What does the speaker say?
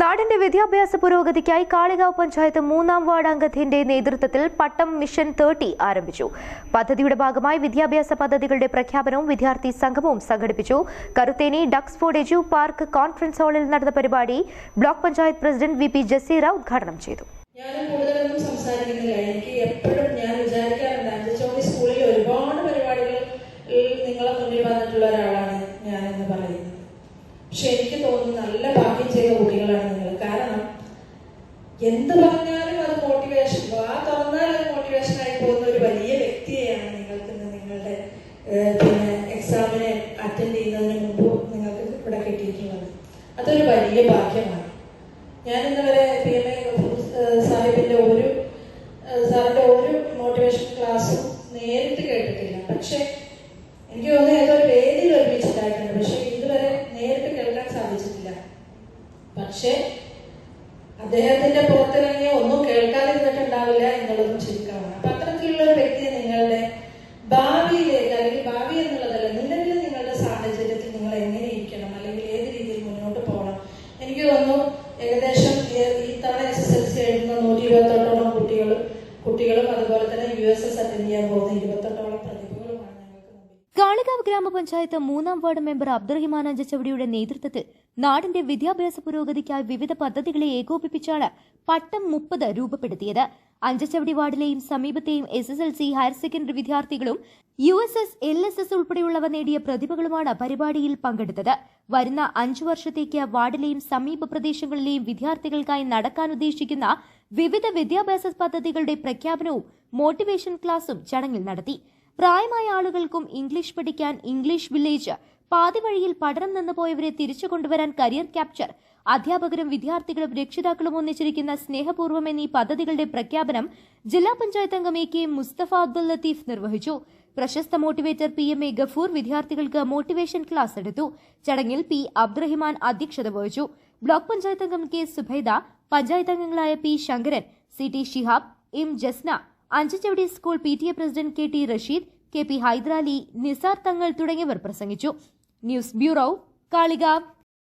നാടിന്റെ വിദ്യാഭ്യാസ പുരോഗതിക്കായി കാളികാവ് പഞ്ചായത്ത് മൂന്നാം വാർഡ് അംഗത്തിന്റെ നേതൃത്വത്തിൽ പട്ടം മിഷൻ തേർട്ടി ആരംഭിച്ചു. പദ്ധതിയുടെ ഭാഗമായി വിദ്യാഭ്യാസ പദ്ധതികളുടെ പ്രഖ്യാപനവും വിദ്യാർത്ഥി സംഗമവും സംഘടിപ്പിച്ചു. കറുത്തേനി ഡക്സ്ഫോർഡ് എജു പാർക്ക് കോൺഫറൻസ് ഹാളിൽ നടന്ന പരിപാടി block panchayat president V P Jaseera ഉദ്ഘാടനം ചെയ്തു. നിങ്ങളെ മുന്നിൽ വന്നിട്ടുള്ള ഒരാളാണ് ഞാൻ എന്ന് പറയുന്നത്. പക്ഷെ എനിക്ക് തോന്നുന്നു നല്ല ഭാഗ്യം ചെയ്ത എന്ത് പറഞ്ഞാലും അത് മോട്ടിവേഷൻ വാ തുറന്നാൽ അത് മോട്ടിവേഷൻ ആയി പോകുന്ന ഒരു വലിയ വ്യക്തിയെയാണ് നിങ്ങൾക്ക് നിങ്ങളുടെ പിന്നെ എക്സാമിനെ അറ്റൻഡ് ചെയ്യുന്നതിന് മുമ്പ് നിങ്ങൾക്ക് ഇവിടെ കിട്ടിയിട്ടുള്ളത്. അതൊരു വലിയ ഭാഗ്യമാണ്. ഞാൻ ഇന്ന് വരെ പി എം എ സാഹിബിന്റെ ഒരു സാറിന്റെ ഒരു മോട്ടിവേഷൻ ക്ലാസ്സും നേരിട്ട് കേട്ടിട്ടില്ല. പക്ഷെ എനിക്ക് തോന്നുന്നു ഏതോ ഒരു വേദിയിൽ പക്ഷെ ഇതുവരെ നേരിട്ട് കേൾക്കാൻ സാധിച്ചിട്ടില്ല. പക്ഷെ അദ്ദേഹത്തിന്റെ പുറത്തിറങ്ങിയ ഒന്നും കേൾക്കാതിരുന്നിട്ടുണ്ടാവില്ല എന്നുള്ളതും ചുരുക്കമാണ് അപ്പൊ അത്തരത്തിലുള്ള ഒരു വ്യക്തിയെ നിങ്ങളുടെ ഭാവിയിലേക്ക് അല്ലെങ്കിൽ ഭാവി എന്നുള്ളതല്ല നിലവിൽ നിങ്ങളുടെ സാഹചര്യത്തിൽ നിങ്ങൾ എങ്ങനെ ഇരിക്കണം അല്ലെങ്കിൽ ഏത് രീതിയിൽ മുന്നോട്ട് പോകണം. എനിക്ക് തോന്നുന്നു ഏകദേശം ഈ- തവണ എസ് എസ് എൽ സി എഴുതുന്ന നൂറ്റി ഇരുപത്തെട്ടോളം കുട്ടികളും കുട്ടികളും അതുപോലെ തന്നെ യു എസ് എസ് അറ്റൻഡ് ചെയ്യാൻ പോകുന്ന മുമ്പിൽ ഗ്രാമപഞ്ചായത്ത് മൂന്നാം വാർഡ് മെമ്പർ അബ്ദുറഹിമാൻ അഞ്ചച്ചവടിയുടെ നേതൃത്വത്തിൽ നാടിന്റെ വിദ്യാഭ്യാസ പുരോഗതിക്കായി വിവിധ പദ്ധതികളെ ഏകോപിപ്പിച്ചാണ് പട്ടം മുപ്പത് രൂപപ്പെടുത്തിയത്. അഞ്ചച്ചവടി വാർഡിലെയും സമീപത്തെയും S S L C higher secondary വിദ്യാർത്ഥികളും U S S L S S ഉൾപ്പെടെയുള്ളവ നേടിയ പ്രതിഭകളുമാണ് പരിപാടിയിൽ പങ്കെടുത്തത്. വരുന്ന അഞ്ചു വർഷത്തേക്ക് വാർഡിലെയും സമീപ പ്രദേശങ്ങളിലെയും വിദ്യാർത്ഥികൾക്കായി നടക്കാൻ ഉദ്ദേശിക്കുന്ന വിവിധ വിദ്യാഭ്യാസ പദ്ധതികളുടെ പ്രഖ്യാപനവും മോട്ടിവേഷൻ ക്ലാസും ചടങ്ങിൽ നടത്തി. പ്രായമായ ആളുകൾക്കും ഇംഗ്ലീഷ് പഠിക്കാൻ ഇംഗ്ലീഷ് വില്ലേജ് പാതിവഴിയിൽ പഠനം നിന്ന് പോയവരെ തിരിച്ചു കൊണ്ടുവരാൻ കരിയർ ക്യാപ്ചർ. അധ്യാപകരും വിദ്യാർത്ഥികളും രക്ഷിതാക്കളും ഒന്നിച്ചിരിക്കുന്ന സ്നേഹപൂർവം എന്നീ പദ്ധതികളുടെ പ്രഖ്യാപനം ജില്ലാ പഞ്ചായത്ത് അംഗം എ കെ മുസ്തഫ അബ്ദുൽ ലത്തീഫ് നിർവഹിച്ചു. പ്രശസ്ത motivator P M A Gafoor വിദ്യാർത്ഥികൾക്ക് മോട്ടിവേഷൻ ക്ലാസ് എടുത്തു. ചടങ്ങിൽ പി അബ്ദുറഹിമാൻ അധ്യക്ഷത വഹിച്ചു. ബ്ലോക്ക് പഞ്ചായത്ത് അംഗം കെ സുബൈദ പഞ്ചായത്ത് അംഗങ്ങളായ P Shankaran C T Shihab M Jasna Anchuchavadi school P T A president K T Rasheed K P Hyderali Nisar Thangal തുടങ്ങിയവർ പ്രസംഗിച്ചു. News bureau Kalikavu.